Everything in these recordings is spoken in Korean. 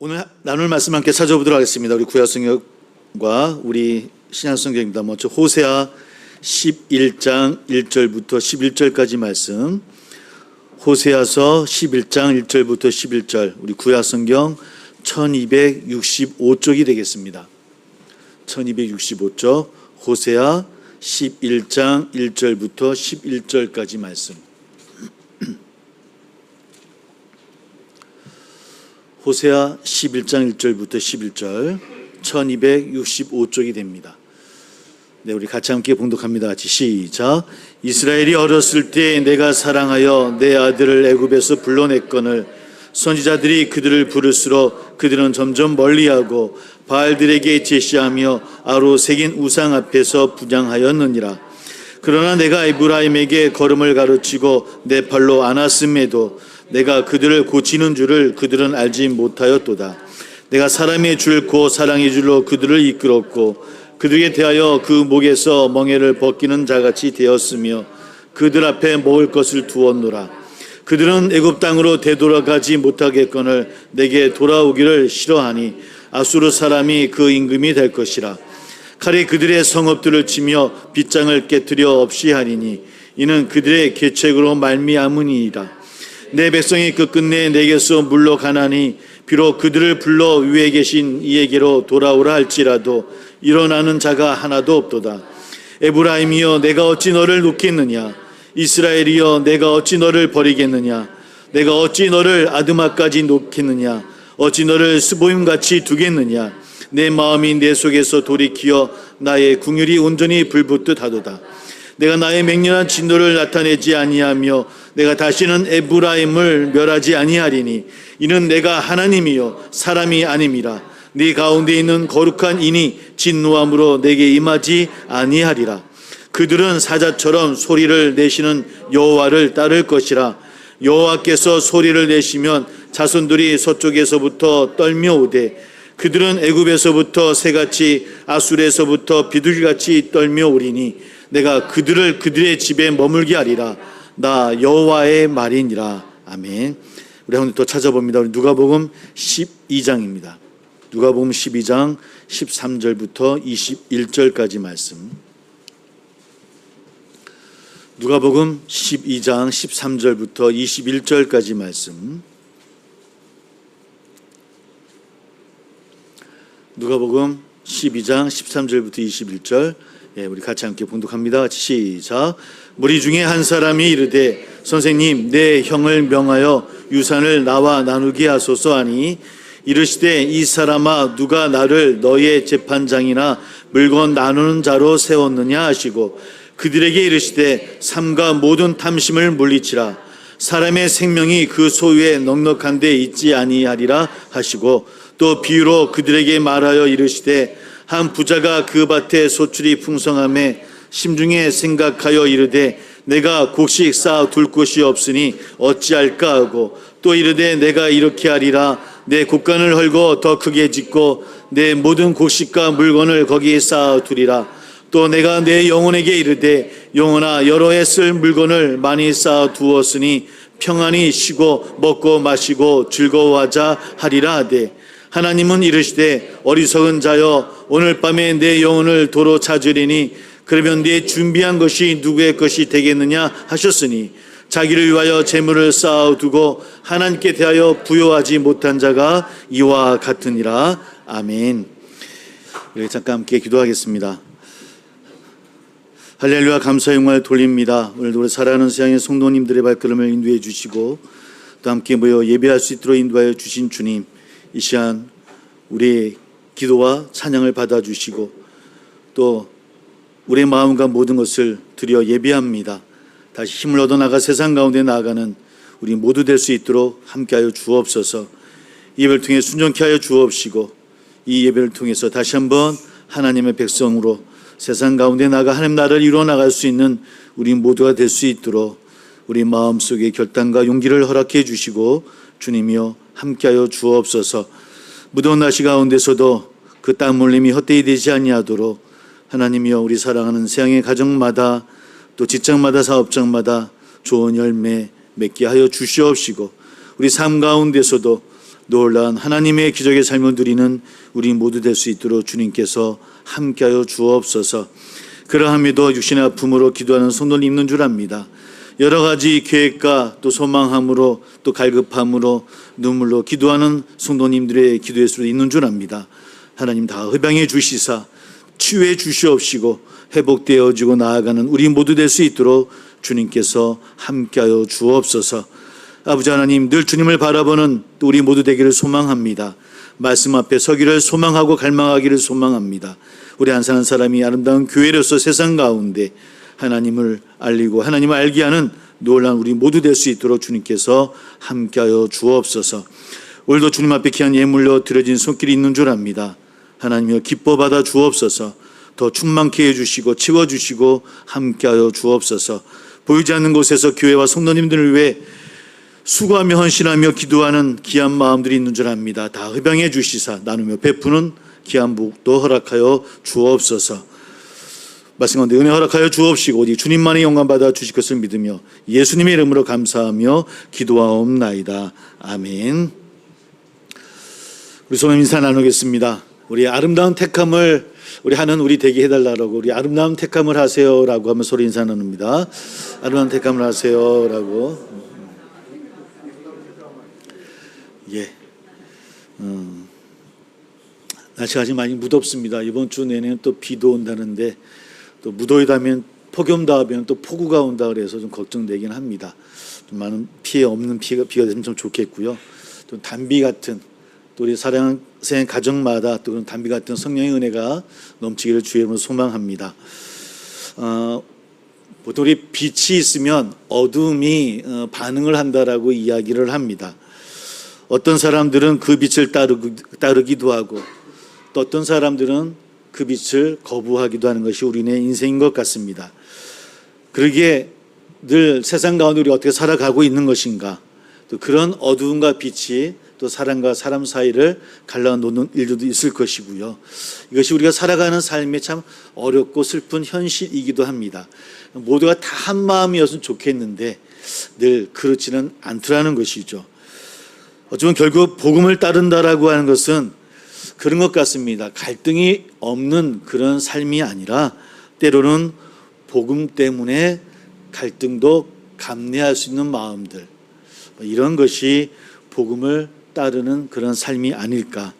오늘 나눌 말씀 함께 찾아보도록 하겠습니다. 우리 구약성경과 우리 신약성경입니다. 먼저 호세아 11장 1절부터 11절까지 말씀. 호세아서 11장 1절부터 11절. 우리 구약성경 1265쪽이 되겠습니다. 1265쪽 호세아 11장 1절부터 11절까지 말씀. 호세아 11장 1절부터 11절 1265쪽이 됩니다. 네, 우리 같이 함께 봉독합니다. 같이 시작. 이스라엘이 어렸을 때 내가 사랑하여 내 아들을 애굽에서 불러냈거늘 선지자들이 그들을 부를수록 그들은 점점 멀리하고 바알들에게 제시하며 아로 새긴 우상 앞에서 분양하였느니라. 그러나 내가 에브라임에게 걸음을 가르치고 내 팔로 안았음에도 내가 그들을 고치는 줄을 그들은 알지 못하였도다. 내가 사람의 줄곧 사랑의 줄로 그들을 이끌었고 그들에게 대하여 그 목에서 멍에를 벗기는 자같이 되었으며 그들 앞에 먹을 것을 두었노라. 그들은 애굽 땅으로 되돌아가지 못하겠거늘 내게 돌아오기를 싫어하니 아수르 사람이 그 임금이 될 것이라. 칼이 그들의 성읍들을 치며 빗장을 깨뜨려 없이 하리니 이는 그들의 계책으로 말미암으니이다. 내 백성이 끝끝내 내게서 물러가나니 비록 그들을 불러 위에 계신 이에게로 돌아오라 할지라도 일어나는 자가 하나도 없도다. 에브라임이여 내가 어찌 너를 놓겠느냐 이스라엘이여 내가 어찌 너를 버리겠느냐 내가 어찌 너를 아드마까지 놓겠느냐 어찌 너를 스보임같이 두겠느냐 내 마음이 내 속에서 돌이키어 나의 궁율이 온전히 불붙듯 하도다. 내가 나의 맹렬한 진노를 나타내지 아니하며 내가 다시는 에브라임을 멸하지 아니하리니 이는 내가 하나님이요 사람이 아님이라. 네 가운데 있는 거룩한 인이 진노함으로 내게 임하지 아니하리라. 그들은 사자처럼 소리를 내시는 여호와를 따를 것이라. 여호와께서 소리를 내시면 자손들이 서쪽에서부터 떨며 오되 그들은 애굽에서부터 새같이 아술에서부터 비둘기같이 떨며 오리니 내가 그들을 그들의 집에 머물게 하리라. 나 여호와의 말이니라. 아멘. 우리 오늘 또 찾아봅니다. 누가복음 12장입니다. 누가복음 12장 13절부터 21절까지 말씀. 누가복음 12장 13절부터 21절까지 말씀. 누가복음 12장 13절부터 21절 예, 우리 같이 함께 봉독합니다. 시작. 무리 중에 한 사람이 이르되 선생님 내 형을 명하여 유산을 나와 나누게 하소서 하니 이르시되 이 사람아 누가 나를 너의 재판장이나 물건 나누는 자로 세웠느냐 하시고 그들에게 이르시되 삼가 모든 탐심을 물리치라 사람의 생명이 그 소유에 넉넉한 데 있지 아니하리라 하시고 또 비유로 그들에게 말하여 이르시되 한 부자가 그 밭에 소출이 풍성함에 심중에 생각하여 이르되 내가 곡식 쌓아 둘 곳이 없으니 어찌할까 하고 또 이르되 내가 이렇게 하리라. 내 곡간을 헐고 더 크게 짓고 내 모든 곡식과 물건을 거기에 쌓아 두리라. 또 내가 내 영혼에게 이르되 영혼아 여러 해 쓸 물건을 많이 쌓아 두었으니 평안히 쉬고 먹고 마시고 즐거워하자 하리라 하되 하나님은 이르시되 어리석은 자여 오늘 밤에 내 영혼을 도로 찾으리니 그러면 네 준비한 것이 누구의 것이 되겠느냐 하셨으니 자기를 위하여 재물을 쌓아두고 하나님께 대하여 부여하지 못한 자가 이와 같으니라 아멘. 우리 잠깐 함께 기도하겠습니다. 할렐루야 감사 영광을 돌립니다. 오늘도 우리 살아가는 세상의 성도님들의 발걸음을 인도해 주시고 또 함께 모여 예배할 수 있도록 인도하여 주신 주님 이 시간 우리의 기도와 찬양을 받아주시고 또 우리의 마음과 모든 것을 드려 예배합니다. 다시 힘을 얻어 나가 세상 가운데 나아가는 우리 모두 될 수 있도록 함께하여 주옵소서. 이 예배를 통해 순종케 하여 주옵시고 이 예배를 통해서 다시 한번 하나님의 백성으로 세상 가운데 나가 하나님 나라를 이루어 나갈 수 있는 우리 모두가 될 수 있도록 우리 마음속에 결단과 용기를 허락해 주시고 주님이여 함께하여 주옵소서. 무더운 날씨 가운데서도 그 땀 흘림이 헛되이 되지 아니하도록 하나님이여 우리 사랑하는 세상의 가정마다 또 직장마다 사업장마다 좋은 열매 맺게 하여 주시옵시고 우리 삶 가운데서도 놀라운 하나님의 기적의 삶을 누리는 우리 모두 될 수 있도록 주님께서 함께하여 주옵소서. 그러함에도 육신의 아픔으로 기도하는 성도는 있는 줄 압니다. 여러 가지 계획과 또 소망함으로 또 갈급함으로 눈물로 기도하는 성도님들의 기도의 수도 있는 줄 압니다. 하나님 다 흡양해 주시사 치유해 주시옵시고 회복되어지고 나아가는 우리 모두 될 수 있도록 주님께서 함께하여 주옵소서. 아버지 하나님 늘 주님을 바라보는 또 우리 모두 되기를 소망합니다. 말씀 앞에 서기를 소망하고 갈망하기를 소망합니다. 우리 한 사람 사람이 아름다운 교회로서 세상 가운데 하나님을 알리고 하나님을 알게 하는 놀라운 우리 모두 될 수 있도록 주님께서 함께하여 주옵소서. 오늘도 주님 앞에 귀한 예물로 드려진 손길이 있는 줄 압니다. 하나님여 기뻐 받아 주옵소서. 더 충만케 해주시고 채워주시고 함께하여 주옵소서. 보이지 않는 곳에서 교회와 성도님들을 위해 수고하며 헌신하며 기도하는 귀한 마음들이 있는 줄 압니다. 다 흡양해 주시사 나누며 베푸는 귀한 복도 허락하여 주옵소서. 말씀 가운데 은혜 허락하여 주옵시고 오직 주님만의 영광 받아 주실 것을 믿으며 예수님의 이름으로 감사하며 기도하옵나이다. 아멘. 우리 손님 인사 나누겠습니다. 우리 아름다운 택함을 우리 하는 우리 되게 해달라고 우리 아름다운 택함을 하세요라고 하면 소리 인사 나눕니다. 아름다운 택함을 하세요라고. 예. 음. 날씨가 아직 많이 무덥습니다. 이번 주 내내는 또 비도 온다는데 또 무더위 다면 폭염 다음에는 또 폭우가 온다 그래서 좀 걱정되긴 합니다. 좀 많은 피해 없는 피가 비가 되면 좀 좋겠고요. 또 단비 같은 또 우리 사랑하는 가정마다 또 그런 단비 같은 성령의 은혜가 넘치기를 주의 이름으로 소망합니다. 어, 보통 우리 빛이 있으면 어둠이 어, 반응을 한다라고 이야기를 합니다. 어떤 사람들은 그 빛을 따르기, 따르기도 하고 또 어떤 사람들은 그 빛을 거부하기도 하는 것이 우리네 인생인 것 같습니다. 그러기에 늘 세상 가운데 우리 어떻게 살아가고 있는 것인가 또 그런 어두움과 빛이 또 사람과 사람 사이를 갈라놓는 일들도 있을 것이고요. 이것이 우리가 살아가는 삶에 참 어렵고 슬픈 현실이기도 합니다. 모두가 다 한 마음이었으면 좋겠는데 늘 그렇지는 않더라는 것이죠. 어쩌면 결국 복음을 따른다라고 하는 것은 그런 것 같습니다. 갈등이 없는 그런 삶이 아니라 때로는 복음 때문에 갈등도 감내할 수 있는 마음들 뭐 이런 것이 복음을 따르는 그런 삶이 아닐까.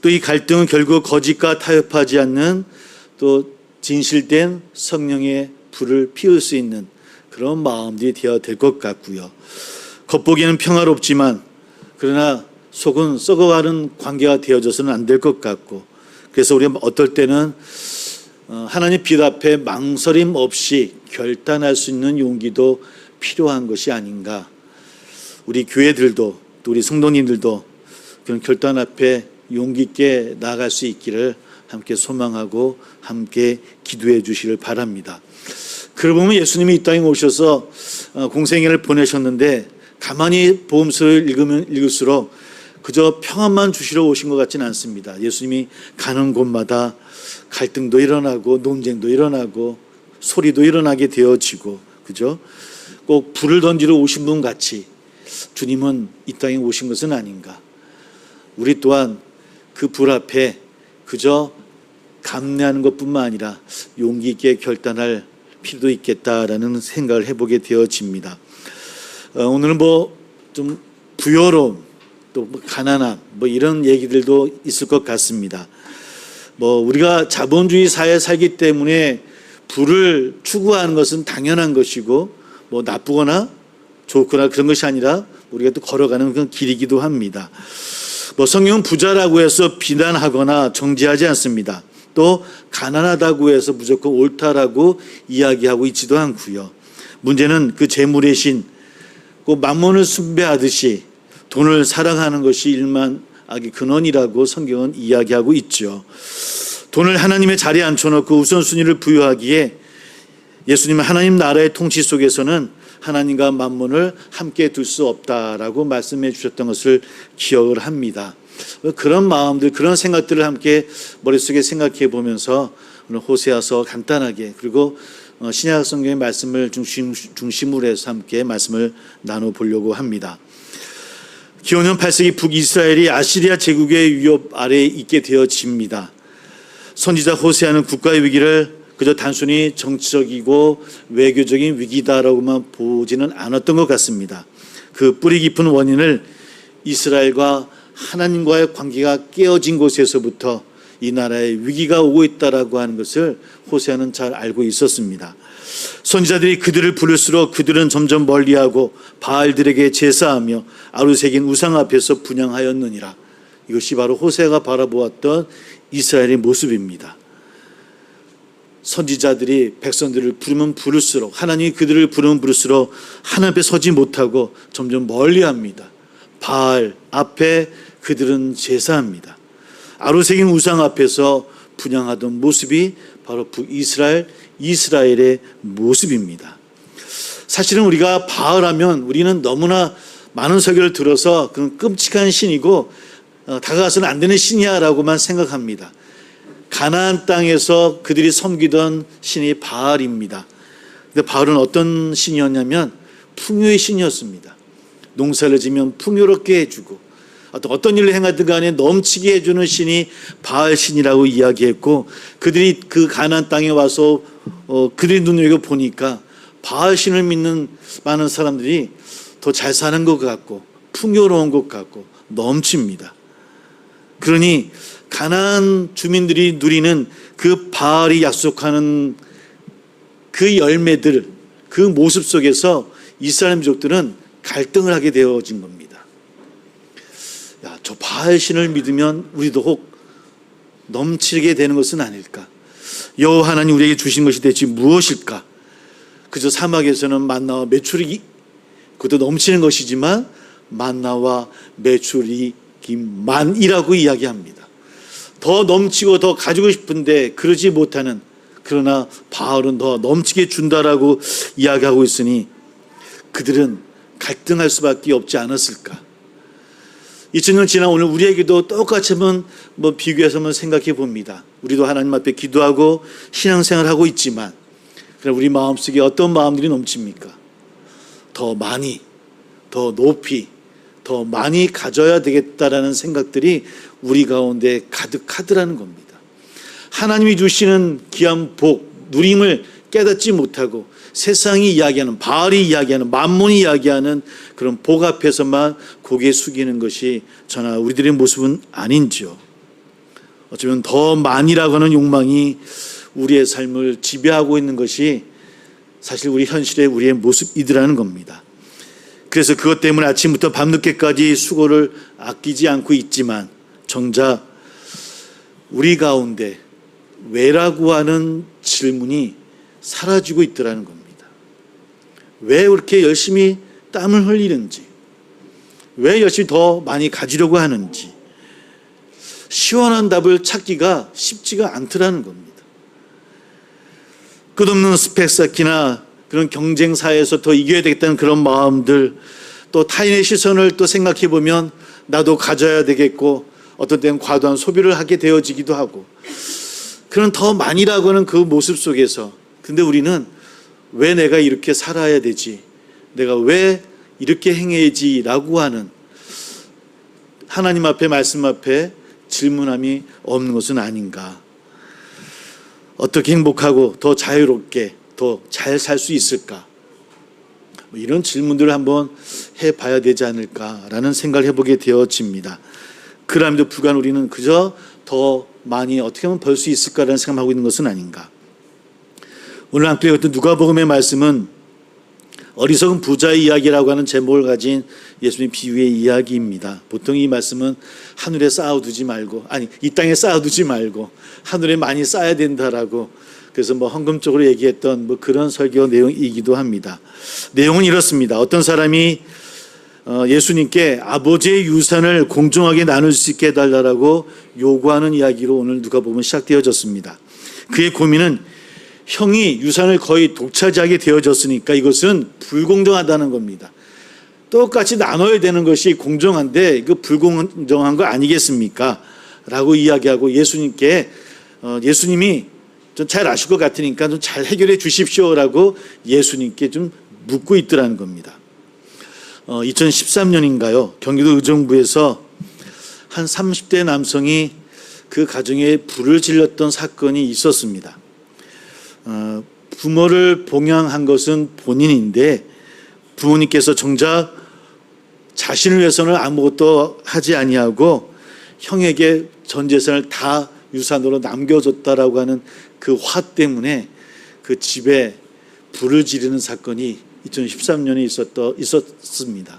또 이 갈등은 결국 거짓과 타협하지 않는 또 진실된 성령의 불을 피울 수 있는 그런 마음들이 되어야 될 것 같고요. 겉보기에는 평화롭지만 그러나 속은 썩어가는 관계가 되어져서는 안 될 것 같고 그래서 우리가 어떨 때는 어, 하나님 빛 앞에 망설임 없이 결단할 수 있는 용기도 필요한 것이 아닌가. 우리 교회들도 또 우리 성도님들도 그런 결단 앞에 용기 있게 나아갈 수 있기를 함께 소망하고 함께 기도해 주시를 바랍니다. 그러고 보면 예수님이 이 땅에 오셔서 어, 공생애를 보내셨는데 가만히 보험서를 읽으면 읽을수록 그저 평안만 주시러 오신 것 같지는 않습니다. 예수님이 가는 곳마다 갈등도 일어나고 논쟁도 일어나고 소리도 일어나게 되어지고 그죠? 꼭 불을 던지러 오신 분 같이 주님은 이 땅에 오신 것은 아닌가. 우리 또한 그 불 앞에 그저 감내하는 것뿐만 아니라 용기 있게 결단할 필요도 있겠다라는 생각을 해보게 되어집니다. 어, 오늘은 뭐 좀 부여로움 또 뭐 가난함 뭐 이런 얘기들도 있을 것 같습니다. 뭐 우리가 자본주의 사회에 살기 때문에 부를 추구하는 것은 당연한 것이고 뭐 나쁘거나 좋거나 그런 것이 아니라 우리가 또 걸어가는 그런 길이기도 합니다. 뭐 성경은 부자라고 해서 비난하거나 정지하지 않습니다. 또 가난하다고 해서 무조건 옳다라고 이야기하고 있지도 않고요. 문제는 그 재물의 신, 그 만몬을 숭배하듯이 돈을 사랑하는 것이 일만악의 근원이라고 성경은 이야기하고 있죠. 돈을 하나님의 자리에 앉혀놓고 우선순위를 부여하기에 예수님은 하나님 나라의 통치 속에서는 하나님과 만몬을 함께 둘 수 없다라고 말씀해 주셨던 것을 기억을 합니다. 그런 마음들, 그런 생각들을 함께 머릿속에 생각해 보면서 오늘 호세아서 간단하게 그리고 어, 신약 성경의 말씀을 중심, 중심으로 해서 함께 말씀을 나눠 보려고 합니다. 기원전 8세기 북이스라엘이 아시리아 제국의 위협 아래에 있게 되어집니다. 선지자 호세아는 국가의 위기를 그저 단순히 정치적이고 외교적인 위기다라고만 보지는 않았던 것 같습니다. 그 뿌리 깊은 원인을 이스라엘과 하나님과의 관계가 깨어진 곳에서부터 이 나라에 위기가 오고 있다라고 하는 것을 호세아는 잘 알고 있었습니다. 선지자들이 그들을 부를수록 그들은 점점 멀리하고 바알들에게 제사하며 아루새긴 우상 앞에서 분양하였느니라. 이것이 바로 호세가 바라보았던 이스라엘의 모습입니다. 선지자들이 백성들을 부르면 부를수록 하나님이 그들을 부르면 부를수록 하나님 앞에 서지 못하고 점점 멀리합니다. 바알 앞에 그들은 제사합니다. 아루새긴 우상 앞에서 분양하던 모습이 바로 북이스라엘 이스라엘의 모습입니다. 사실은 우리가 바알하면 우리는 너무나 많은 설교를 들어서 그런 끔찍한 신이고 어, 다가가서는 안 되는 신이야라고만 생각합니다. 가나안 땅에서 그들이 섬기던 신이 바알입니다. 근데 바알은 어떤 신이었냐면 풍요의 신이었습니다. 농사를 지면 풍요롭게 해주고 어떤 일을 행하든 간에 넘치게 해주는 신이 바알 신이라고 이야기했고 그들이 그 가나안 땅에 와서 어, 그들이 눈여겨 보니까 바알 신을 믿는 많은 사람들이 더 잘 사는 것 같고 풍요로운 것 같고 넘칩니다. 그러니 가나안 주민들이 누리는 그 바알이 약속하는 그 열매들 그 모습 속에서 이스라엘 민족들은 갈등을 하게 되어진 겁니다. 야, 저 바알 신을 믿으면 우리도 혹 넘치게 되는 것은 아닐까? 여호와 하나님 우리에게 주신 것이 대체 무엇일까? 그저 사막에서는 만나와 메추리 그것도 넘치는 것이지만 만나와 메추리기만이라고 이야기합니다. 더 넘치고 더 가지고 싶은데 그러지 못하는 그러나 바알은 더 넘치게 준다라고 이야기하고 있으니 그들은 갈등할 수밖에 없지 않았을까? 2000년 지난 오늘 우리에게도 똑같이 한번 뭐 비교해서 한번 생각해 봅니다. 우리도 하나님 앞에 기도하고 신앙생활 하고 있지만 그럼 우리 마음속에 어떤 마음들이 넘칩니까? 더 많이, 더 높이, 더 많이 가져야 되겠다라는 생각들이 우리 가운데 가득하더라는 겁니다. 하나님이 주시는 귀한 복, 누림을 깨닫지 못하고 세상이 이야기하는 바알이 이야기하는 만몬이 이야기하는 그런 복 앞에서만 고개 숙이는 것이 저나 우리들의 모습은 아닌지요. 어쩌면 더 많이라고 하는 욕망이 우리의 삶을 지배하고 있는 것이 사실 우리 현실의 우리의 모습이더라는 겁니다. 그래서 그것 때문에 아침부터 밤늦게까지 수고를 아끼지 않고 있지만 정작 우리 가운데 왜라고 하는 질문이 사라지고 있더라는 겁니다. 왜 그렇게 열심히 땀을 흘리는지, 왜 열심히 더 많이 가지려고 하는지, 시원한 답을 찾기가 쉽지가 않더라는 겁니다. 끝없는 스펙 쌓기나 그런 경쟁사에서 더 이겨야 되겠다는 그런 마음들, 또 타인의 시선을 또 생각해 보면 나도 가져야 되겠고, 어떤 때는 과도한 소비를 하게 되어지기도 하고, 그런 더 많이라고 하는 그 모습 속에서, 근데 우리는 왜 내가 이렇게 살아야 되지? 내가 왜 이렇게 행해야지라고 하는 하나님 앞에 말씀 앞에 질문함이 없는 것은 아닌가? 어떻게 행복하고 더 자유롭게 더 잘 살 수 있을까? 뭐 이런 질문들을 한번 해 봐야 되지 않을까라는 생각을 해보게 되어집니다. 그럼에도 불구하고 우리는 그저 더 많이 어떻게 하면 벌 수 있을까라는 생각하고 있는 것은 아닌가? 오늘 함께 어떤 누가복음의 말씀은 어리석은 부자의 이야기라고 하는 제목을 가진 예수님 비유의 이야기입니다. 보통 이 말씀은 하늘에 쌓아두지 말고 아니 이 땅에 쌓아두지 말고 하늘에 많이 쌓아야 된다라고 그래서 뭐 헌금적으로 얘기했던 뭐 그런 설교 내용이기도 합니다. 내용은 이렇습니다. 어떤 사람이 어, 예수님께 아버지의 유산을 공정하게 나눌 수 있게 해달라고 요구하는 이야기로 오늘 누가 보면 시작되어졌습니다. 그의 고민은 형이 유산을 거의 독차지하게 되어졌으니까 이것은 불공정하다는 겁니다. 똑같이 나눠야 되는 것이 공정한데 그 불공정한 거 아니겠습니까? 라고 이야기하고 예수님께 어, 예수님이 좀 잘 아실 것 같으니까 좀 잘 해결해 주십시오라고 예수님께 좀 묻고 있더라는 겁니다. 어, 2013년인가요? 경기도 의정부에서 한 30대 남성이 그 가정에 불을 질렀던 사건이 있었습니다. 어, 부모를 봉양한 것은 본인인데 부모님께서 정작 자신을 위해서는 아무것도 하지 아니하고 형에게 전 재산을 다 유산으로 남겨줬다라고 하는 그 화 때문에 그 집에 불을 지르는 사건이 2013년에 있었더, 있었습니다.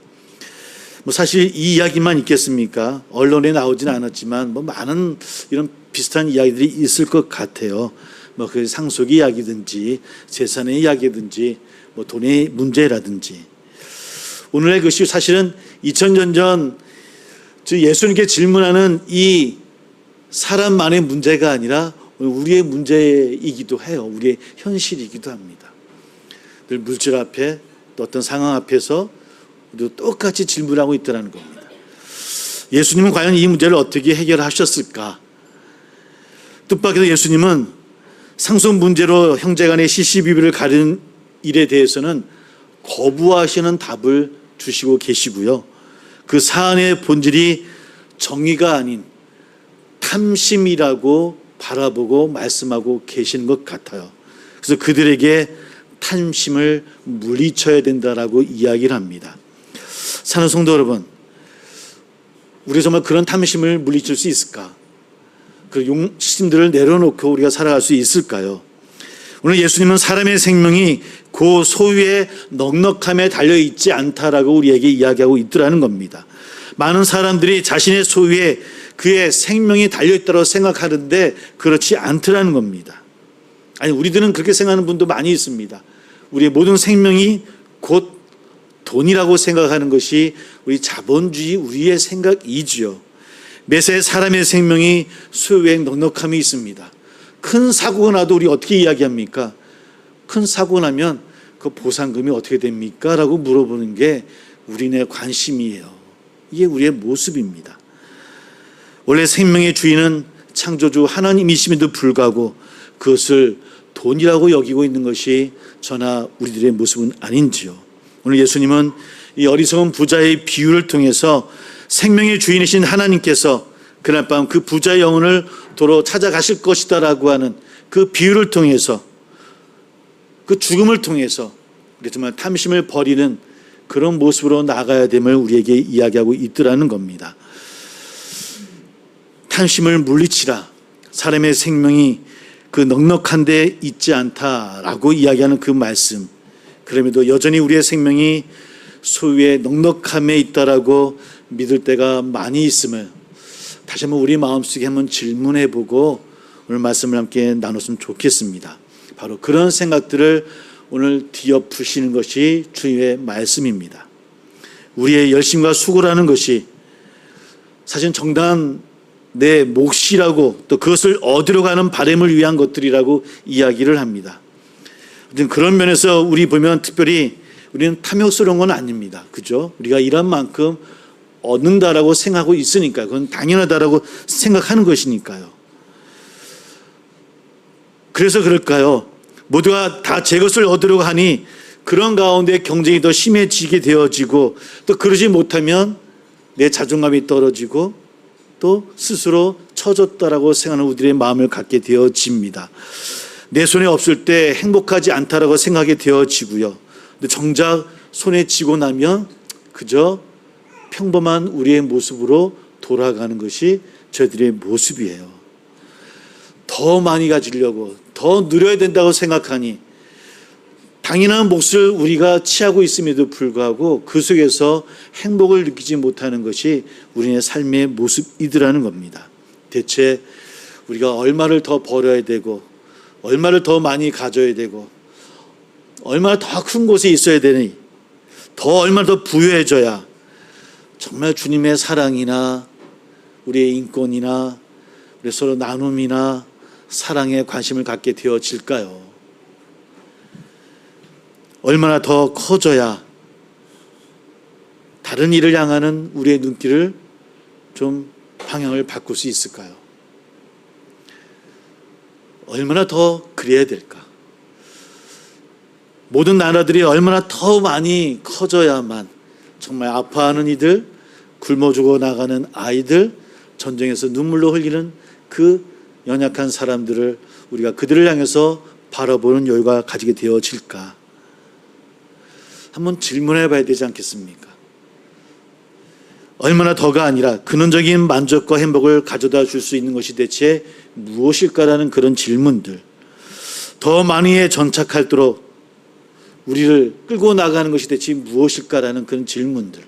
뭐 사실 이 이야기만 있겠습니까? 언론에 나오지는 않았지만 뭐 많은 이런 비슷한 이야기들이 있을 것 같아요. 뭐 그 상속의 이야기든지 재산의 이야기든지 뭐 돈의 문제라든지 오늘의 것이 사실은 2000년 전 예수님께 질문하는 이 사람만의 문제가 아니라 우리의 문제이기도 해요. 우리의 현실이기도 합니다. 늘 물질 앞에 또 어떤 상황 앞에서 우리도 똑같이 질문하고 있다는 겁니다. 예수님은 과연 이 문제를 어떻게 해결하셨을까? 뜻밖에도 예수님은 상속 문제로 형제간의 시시비비를 가르는 일에 대해서는 거부하시는 답을 주시고 계시고요. 그 사안의 본질이 정의가 아닌 탐심이라고 바라보고 말씀하고 계시는 것 같아요. 그래서 그들에게 탐심을 물리쳐야 된다라고 이야기를 합니다. 사는 성도 여러분, 우리 정말 그런 탐심을 물리칠 수 있을까? 그 용심들을 내려놓고 우리가 살아갈 수 있을까요? 오늘 예수님은 사람의 생명이 그 소유의 넉넉함에 달려 있지 않다라고 우리에게 이야기하고 있더라는 겁니다. 많은 사람들이 자신의 소유에 그의 생명이 달려 있다고 생각하는데 그렇지 않더라는 겁니다. 아니 우리들은 그렇게 생각하는 분도 많이 있습니다. 우리의 모든 생명이 곧 돈이라고 생각하는 것이 우리 자본주의 우리의 생각이지요. 매세 사람의 생명이 소유에 넉넉함이 있습니다. 큰 사고가 나도 우리 어떻게 이야기합니까? 큰 사고 나면 그 보상금이 어떻게 됩니까? 라고 물어보는 게 우리네 관심이에요. 이게 우리의 모습입니다. 원래 생명의 주인은 창조주 하나님이심에도 불구하고 그것을 돈이라고 여기고 있는 것이 저나 우리들의 모습은 아닌지요. 오늘 예수님은 이 어리석은 부자의 비유를 통해서 생명의 주인이신 하나님께서 그날 밤 그 부자의 영혼을 도로 찾아가실 것이다라고 하는 그 비유를 통해서 그 죽음을 통해서 우리 정말 탐심을 버리는 그런 모습으로 나가야 됨을 우리에게 이야기하고 있더라는 겁니다. 탐심을 물리치라. 사람의 생명이 그 넉넉한 데 있지 않다라고 이야기하는 그 말씀. 그럼에도 여전히 우리의 생명이 소유의 넉넉함에 있다라고 믿을 때가 많이 있음을 다시 한번 우리 마음속에 한번 질문해 보고 오늘 말씀을 함께 나눴으면 좋겠습니다. 바로 그런 생각들을 오늘 뒤엎으시는 것이 주의 말씀입니다. 우리의 열심과 수고라는 것이 사실 정당한 내 몫이라고 또 그것을 얻으러 가는 바램을 위한 것들이라고 이야기를 합니다. 그런 면에서 우리 보면 특별히 우리는 탐욕스러운 건 아닙니다. 그죠? 우리가 일한 만큼 얻는다라고 생각하고 있으니까 그건 당연하다라고 생각하는 것이니까요. 그래서 그럴까요? 모두가 다 제 것을 얻으려고 하니 그런 가운데 경쟁이 더 심해지게 되어지고 또 그러지 못하면 내 자존감이 떨어지고 또 스스로 처졌다라고 생각하는 우리들의 마음을 갖게 되어집니다. 내 손에 없을 때 행복하지 않다라고 생각이 되어지고요. 근데 정작 손에 쥐고 나면 그저 평범한 우리의 모습으로 돌아가는 것이 저희들의 모습이에요. 더 많이 가지려고 더 누려야 된다고 생각하니 당연한 몫을 우리가 취하고 있음에도 불구하고 그 속에서 행복을 느끼지 못하는 것이 우리의 삶의 모습이더라는 겁니다. 대체 우리가 얼마를 더 벌어야 되고 얼마를 더 많이 가져야 되고 얼마나 더 큰 곳에 있어야 되니 더 얼마나 더 부유해져야 정말 주님의 사랑이나 우리의 인권이나 우리 서로 나눔이나 사랑에 관심을 갖게 되어질까요? 얼마나 더 커져야 다른 일을 향하는 우리의 눈길을 좀 방향을 바꿀 수 있을까요? 얼마나 더 그래야 될까? 모든 나라들이 얼마나 더 많이 커져야만 정말 아파하는 이들, 굶어 죽어 나가는 아이들, 전쟁에서 눈물로 흘리는 그 연약한 사람들을 우리가 그들을 향해서 바라보는 여유가 가지게 되어질까? 한번 질문해 봐야 되지 않겠습니까? 얼마나 더가 아니라 근원적인 만족과 행복을 가져다 줄 수 있는 것이 대체 무엇일까라는 그런 질문들. 더 많이에 전착할도록 우리를 끌고 나가는 것이 대체 무엇일까라는 그런 질문들.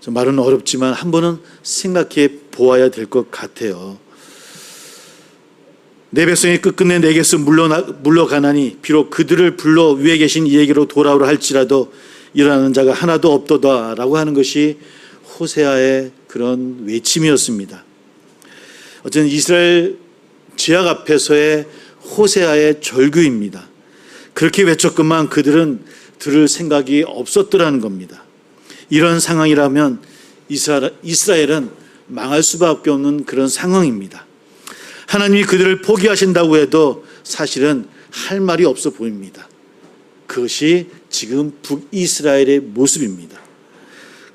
좀 말은 어렵지만 한 번은 생각해 보아야 될 것 같아요. 내 백성이 끝끝내 내게서 물러나, 물러가나니 비록 그들을 불러 위에 계신 이에게로 돌아오라 할지라도 일어나는 자가 하나도 없도다라고 하는 것이 호세아의 그런 외침이었습니다. 어쨌든 이스라엘 제약 앞에서의 호세아의 절규입니다. 그렇게 외쳤건만 그들은 들을 생각이 없었더라는 겁니다. 이런 상황이라면 이스라엘, 이스라엘은 망할 수밖에 없는 그런 상황입니다. 하나님이 그들을 포기하신다고 해도 사실은 할 말이 없어 보입니다. 그것이 지금 북이스라엘의 모습입니다.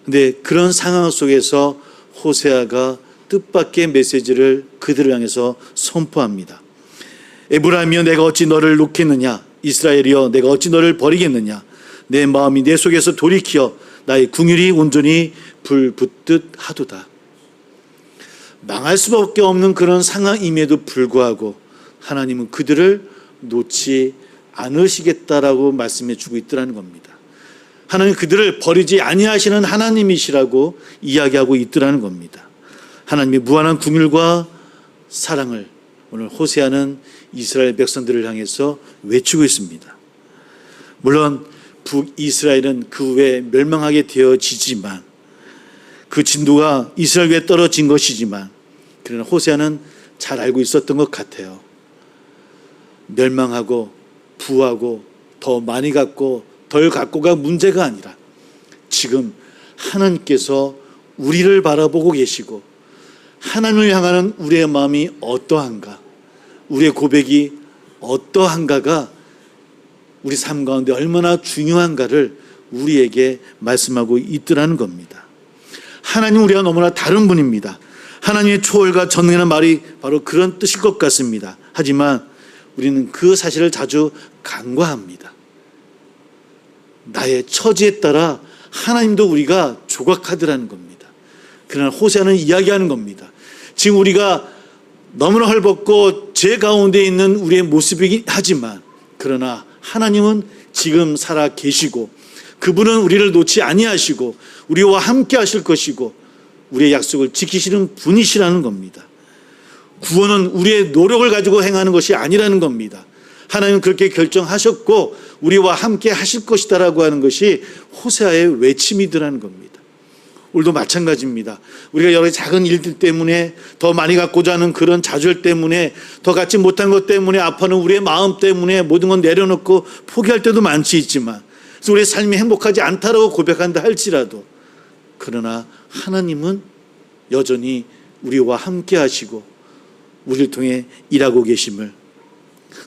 근데 그런 상황 속에서 호세아가 뜻밖의 메시지를 그들을 향해서 선포합니다. 에브라임이여 내가 어찌 너를 놓겠느냐 이스라엘이여 내가 어찌 너를 버리겠느냐 내 마음이 내 속에서 돌이키어 나의 궁율이 온전히 불붙듯 하도다. 망할 수밖에 없는 그런 상황임에도 불구하고 하나님은 그들을 놓지 않으시겠다라고 말씀해 주고 있더라는 겁니다. 하나님 그들을 버리지 아니하시는 하나님이시라고 이야기하고 있더라는 겁니다. 하나님의 무한한 궁율과 사랑을 오늘 호세아는 이스라엘 백성들을 향해서 외치고 있습니다. 물론 북이스라엘은 그 후에 멸망하게 되어지지만 그 진도가 이스라엘 위에 떨어진 것이지만 그러나 호세아는 잘 알고 있었던 것 같아요. 멸망하고 부하고 더 많이 갖고 덜 갖고가 문제가 아니라 지금 하나님께서 우리를 바라보고 계시고 하나님을 향하는 우리의 마음이 어떠한가 우리의 고백이 어떠한가가 우리 삶 가운데 얼마나 중요한가를 우리에게 말씀하고 있더라는 겁니다. 하나님 우리가 너무나 다른 분입니다. 하나님의 초월과 전능이라는 말이 바로 그런 뜻일 것 같습니다. 하지만 우리는 그 사실을 자주 간과합니다. 나의 처지에 따라 하나님도 우리가 조각하더라는 겁니다. 그러나 호세아는 이야기하는 겁니다. 지금 우리가 너무나 헐벗고 제 가운데 있는 우리의 모습이긴 하지만 그러나 하나님은 지금 살아 계시고 그분은 우리를 놓지 아니하시고 우리와 함께 하실 것이고 우리의 약속을 지키시는 분이시라는 겁니다. 구원은 우리의 노력을 가지고 행하는 것이 아니라는 겁니다. 하나님은 그렇게 결정하셨고 우리와 함께 하실 것이다라고 하는 것이 호세아의 외침이더라는 겁니다. 오늘도 마찬가지입니다. 우리가 여러 작은 일들 때문에 더 많이 갖고자 하는 그런 좌절 때문에 더 갖지 못한 것 때문에 아파하는 우리의 마음 때문에 모든 건 내려놓고 포기할 때도 많지 있지만 그래서 우리의 삶이 행복하지 않다라고 고백한다 할지라도 그러나 하나님은 여전히 우리와 함께 하시고 우리를 통해 일하고 계심을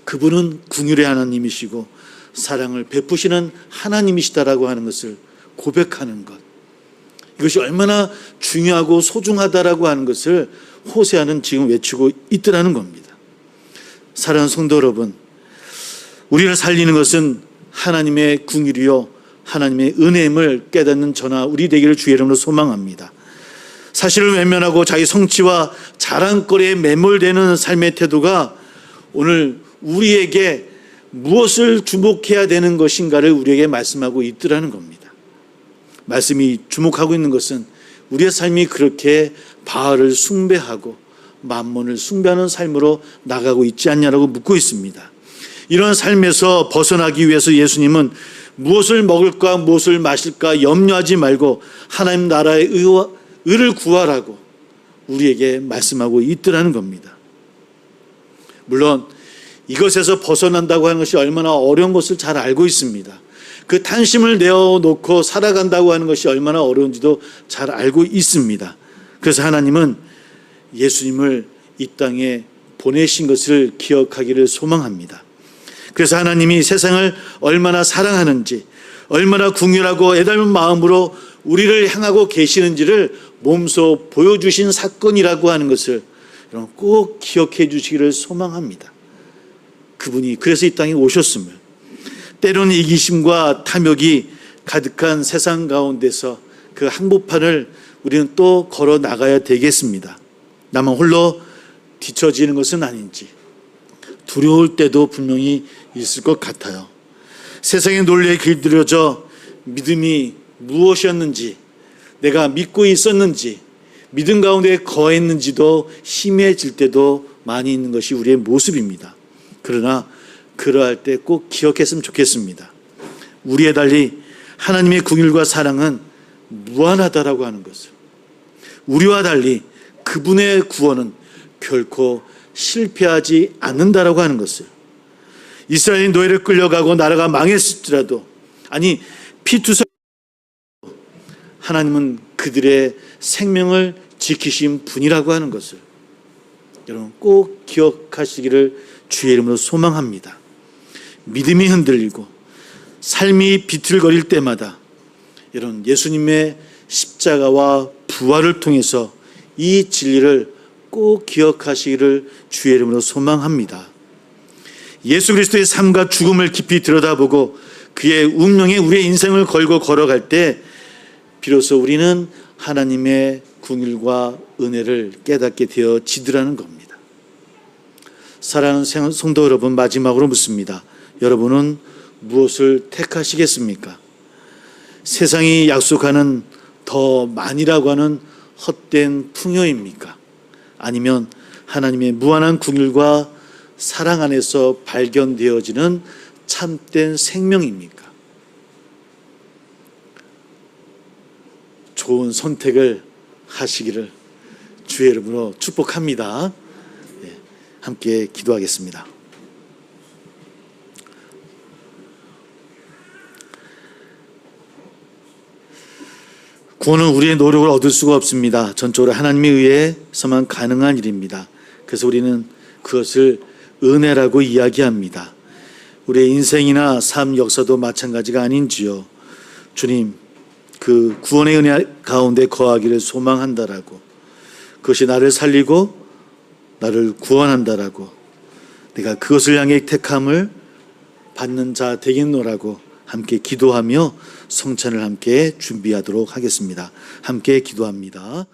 그분은 궁율의 하나님이시고 사랑을 베푸시는 하나님이시다라고 하는 것을 고백하는 것 이것이 얼마나 중요하고 소중하다라고 하는 것을 호세아는 지금 외치고 있더라는 겁니다. 사랑하는 성도 여러분, 우리를 살리는 것은 하나님의 궁율이요 하나님의 은혜임을 깨닫는 저나 우리 되기를 주의 이름으로 소망합니다. 사실을 외면하고 자기 성취와 자랑거리에 매몰되는 삶의 태도가 오늘 우리에게 무엇을 주목해야 되는 것인가를 우리에게 말씀하고 있더라는 겁니다. 말씀이 주목하고 있는 것은 우리의 삶이 그렇게 바알을 숭배하고 만몬을 숭배하는 삶으로 나가고 있지 않냐라고 묻고 있습니다. 이런 삶에서 벗어나기 위해서 예수님은 무엇을 먹을까 무엇을 마실까 염려하지 말고 하나님 나라의 의와, 의를 구하라고 우리에게 말씀하고 있더라는 겁니다. 물론 이것에서 벗어난다고 하는 것이 얼마나 어려운 것을 잘 알고 있습니다. 그 탄심을 내어놓고 살아간다고 하는 것이 얼마나 어려운지도 잘 알고 있습니다. 그래서 하나님은 예수님을 이 땅에 보내신 것을 기억하기를 소망합니다. 그래서 하나님이 세상을 얼마나 사랑하는지, 얼마나 궁휼하고 애달은 마음으로 우리를 향하고 계시는지를 몸소 보여주신 사건이라고 하는 것을 꼭 기억해 주시기를 소망합니다. 그분이 그래서 이 땅에 오셨음을 때로는 이기심과 탐욕이 가득한 세상 가운데서 그 항복판을 우리는 또 걸어 나가야 되겠습니다. 나만 홀로 뒤처지는 것은 아닌지 두려울 때도 분명히 있을 것 같아요. 세상의 논리에 길들여져 믿음이 무엇이었는지, 내가 믿고 있었는지, 믿음 가운데 거했는지도 희미해질 때도 많이 있는 것이 우리의 모습입니다. 그러나 그러할 때 꼭 기억했으면 좋겠습니다. 우리에 달리 하나님의 궁율과 사랑은 무한하다라고 하는 것을. 우리와 달리 그분의 구원은 결코 실패하지 않는다라고 하는 것을. 이스라엘이 노예를 끌려가고 나라가 망했을지라도 아니 피투사 하나님은 그들의 생명을 지키신 분이라고 하는 것을 여러분 꼭 기억하시기를 주의 이름으로 소망합니다. 믿음이 흔들리고 삶이 비틀거릴 때마다 여러분 예수님의 십자가와 부활을 통해서 이 진리를 꼭 기억하시기를 주의 이름으로 소망합니다. 예수 그리스도의 삶과 죽음을 깊이 들여다보고 그의 운명에 우리의 인생을 걸고 걸어갈 때 비로소 우리는 하나님의 궁일과 은혜를 깨닫게 되어지더라는 겁니다. 사랑하는 생- 성도 여러분 마지막으로 묻습니다. 여러분은 무엇을 택하시겠습니까? 세상이 약속하는 더 많이라고 하는 헛된 풍요입니까? 아니면 하나님의 무한한 궁일과 사랑 안에서 발견되어지는 참된 생명입니까? 좋은 선택을 하시기를 주의 이름으로 축복합니다. 예, 함께 기도하겠습니다. 구원은 우리의 노력을 얻을 수가 없습니다. 전적으로 하나님에 의해서만 가능한 일입니다. 그래서 우리는 그것을 은혜라고 이야기합니다. 우리의 인생이나 삶 역사도 마찬가지가 아닌지요. 주님, 그 구원의 은혜 가운데 거하기를 소망한다라고. 그것이 나를 살리고 나를 구원한다라고. 내가 그것을 향해 택함을 받는 자 되겠노라고 함께 기도하며 성찬을 함께 준비하도록 하겠습니다. 함께 기도합니다.